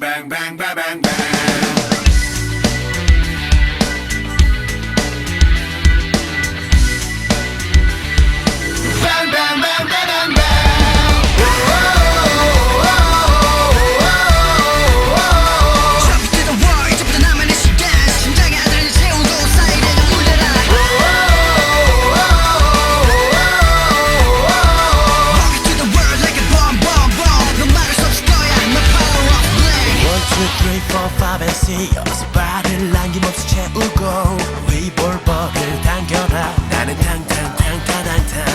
bang, bang, bang. 바를 남김없이 채우고 위볼벅을 당겨라. 나는 당당당당당당.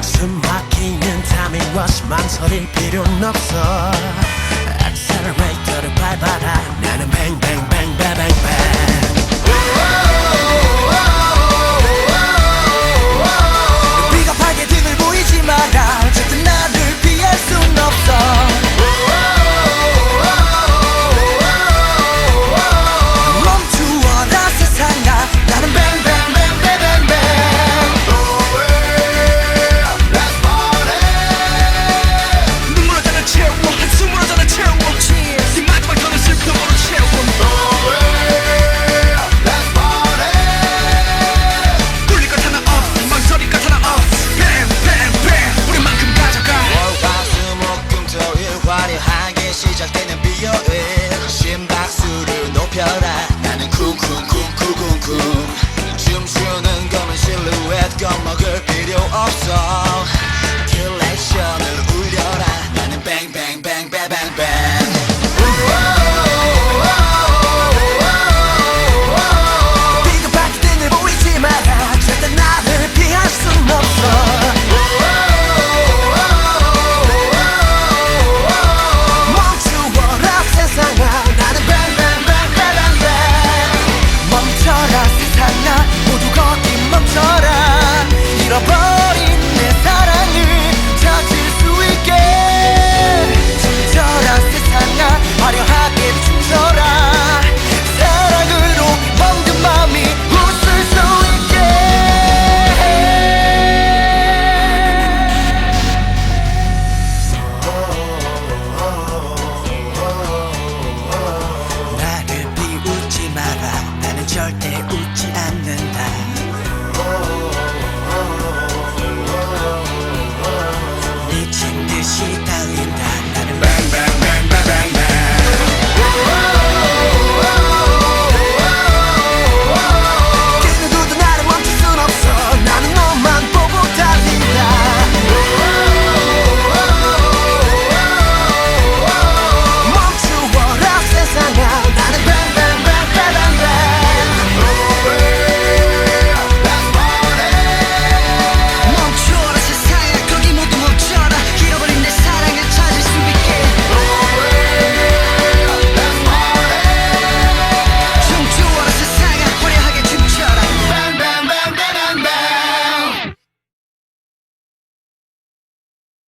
숨 막히는 타밍과 실망설일 필요는 없어. 액셀레이터를 밟아라. kalmak chart é